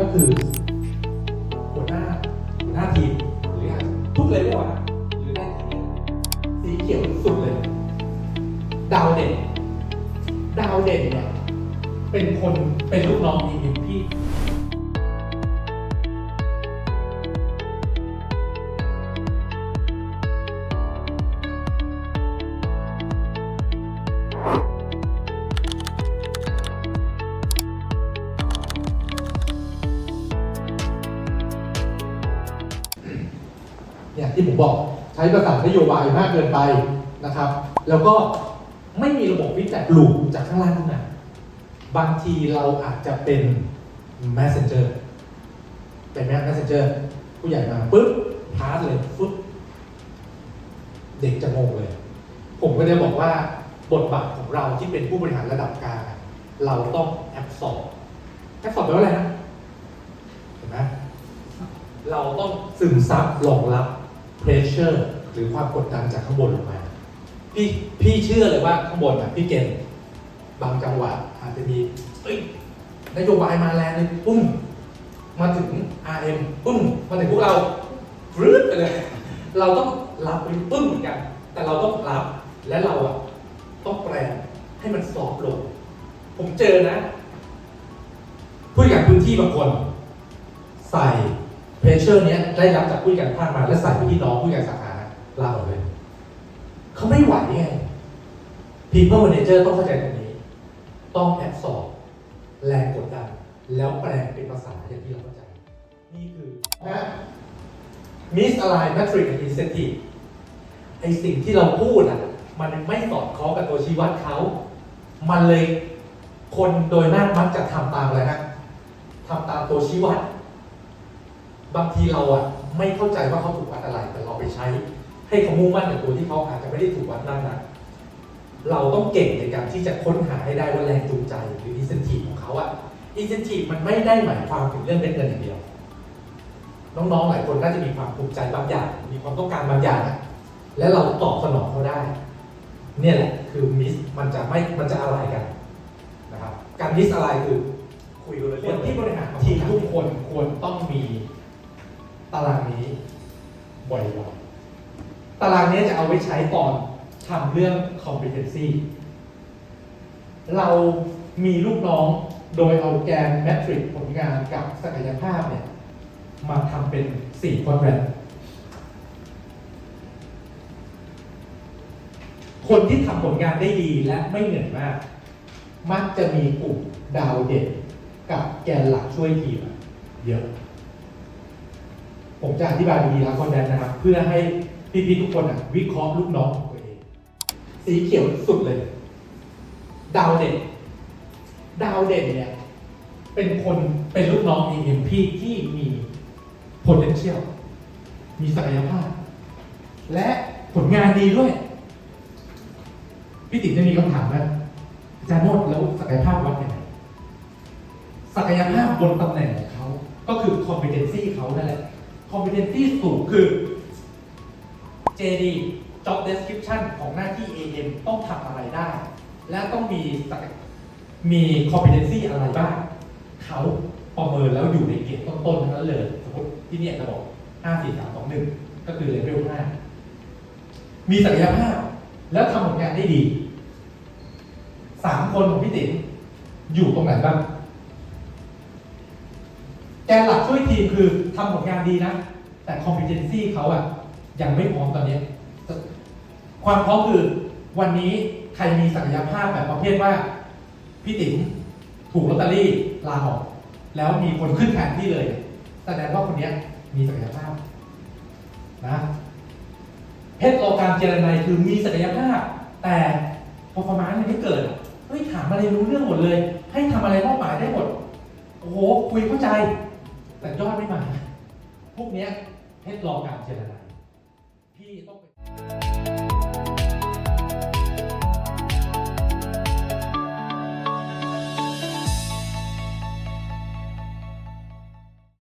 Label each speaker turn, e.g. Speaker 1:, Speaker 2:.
Speaker 1: ก็คือหัวหน้าหัวหน้าทีมหรืออะไรทุกเลเวลอะหรือได้ทีมสีเขียวสุดเลย ดาวเด่น ดาวเด่นเนี่ยเป็นคนเป็นลูกน้องทีมพี่ ที่ผมบอกใช้ประกานโยบายมากเกินไปนะครับ แล้วก็ไม่มีระบบฟีดแบ็กลูปจากข้างล่างขึ้นมาบางทีเราอาจจะเป็น messenger เป็นแม่ messenger ผู้ใหญ่มาปุ๊บพาสเลยฟุ๊บเด็กจะงงเลย ผมก็จะบอกว่าบทบาทของเราที่เป็นผู้บริหารระดับกลางเราต้องแอบสอบแอบสอบแปลว่าอะไรนะเห็นไหมเราต้องซึมซับรองรับ pressure หรือความกดดันจากข้างบนลงมา พี่พี่เชื่อเลยว่าข้างบนอะพี่เก่งบางจังหวะอาจจะมีเอ้ยนโยบายมาแรงเลยปุ้มมาถึง RM ปุ้มมาถึงพวกเราฟรืดไปเลย เราต้องรับไปปึ้งเหมือนกัน แต่เราต้องรับและเราอะต้องแปลให้มันซอฟต์ลง ผมเจอนะผู้จัดกพื้นที่บางคน ใส่ เพเชอร์เนี้ยได้รับจากผู้จัดการภาคมาแล้วใส่ไปที่น้องผู้จัดการสาขาลาออกเลยเขาไม่ไหวไง people manager ต้องเข้าใจตรงนี้ ต้องแอบสอบ แรงกดดัน แล้วแปลงเป็นภาษาอย่างที่เราเข้าใจ นี่คือนะ misalign metric and incentive ไอสิ่งที่เราพูดอะ มันไม่สอดคล้องกับตัวชี้วัดเขา มันเลยคนโดยมากมักจะทำตามอะไรนะทำตามตัวชี้วัด บางทีเราอะไม่เข้าใจว่าเขาถูกวัดอะไร แต่เราไปใช้ ให้เขามุ่งมั่นกับตัวที่เขาอาจจะไม่ได้ถูกวัดนั่นนะเราต้องเก่งในการที่จะค้นหาให้ได้ว่าแรงจูงใจหรือ incentive ของเขาอะ incentive มันไม่ได้หมายความถึงเรื่องเม็ดเงินอย่างเดียว น้องๆหลายคนน่าจะมีความภูมิใจบางอย่าง มีความต้องการบางอย่างอะและเราตอบสนองเขาได้ เนี่ยแหละคือมิสมันจะไม่มันจะอะไรกันนะครับการมิสอะไรคือคุยกันเลยคนที่บริหารทีมทุกคนควรต้องมี ตารางนี้บ่อยๆ ตารางนี้จะเอาไว้ใช้ตอนทำเรื่อง competency เรามีลูกน้องโดยเอาแกนแมทริกผลงานกับศักยภาพเนี่ยมาทำเป็น4 quadrant คนที่ทำผลงานได้ดีและไม่เหนื่อยมาก มักจะมีกลุ่มดาวเด่นกับแกนหลักช่วยทีมเยอะ ผมจะอธิบายดีๆแล้วคอนแดนนะครับ เพื่อให้พี่ๆทุกคนอะวิเคราะห์ลูกน้องของตัวเอง สีเขียวสุดเลย ดาวเด่น ดาวเด่นเนี่ย เป็นคนเป็นลูกน้อง EMP ที่มี potential มีศักยภาพ และผลงานดีด้วย พี่ติ๋มจะมีคำถามนะอาจารย์โนดแล้วศักยภาพวัดยังไงศักยภาพบนตำแหน่งของเขา ก็คือ competency เขานั่นแหละ competency สูงคือ JD job description ของหน้าที่ AM ต้องทำอะไรได้ และต้องมีมี competency อะไรบ้าง เขาประเมินแล้วอยู่ในเกณฑ์ต้นๆทั้งนั้นเลย สมมติที่เนี่ยจะบอก 5 4 3 2 1 ก็คือเลเวล5มีศักยภาพ แล้วทำผลงานได้ดีสามคนของพี่ติ๋มอยู่ตรงไหนบ้าง แกนหลักช่วยทีมคือทำผลงานดีนะ แต่ competency เขาอะยังไม่พร้อมตอนนี้ ความพร้อมคือวันนี้ใครมีศักยภาพแบบประเภทว่า พี่ติ๋มถูกลอตเตอรี่ลาออก แล้วมีคนขึ้นแทนที่เลย แสดงว่าคนนี้มีศักยภาพนะเพชรโลการเจรนายคือมีศักยภาพ แต่พอประมาณยังไม่เกิดอะเฮ้ยถามอะไรรู้เรื่องหมดเลย ให้ทำอะไรมอบหมายได้หมด โอ้โหคุยเข้าใจ แต่ยอดไม่มา พวกเนี้ยเพชรอการเจรจาพี่ต้องไป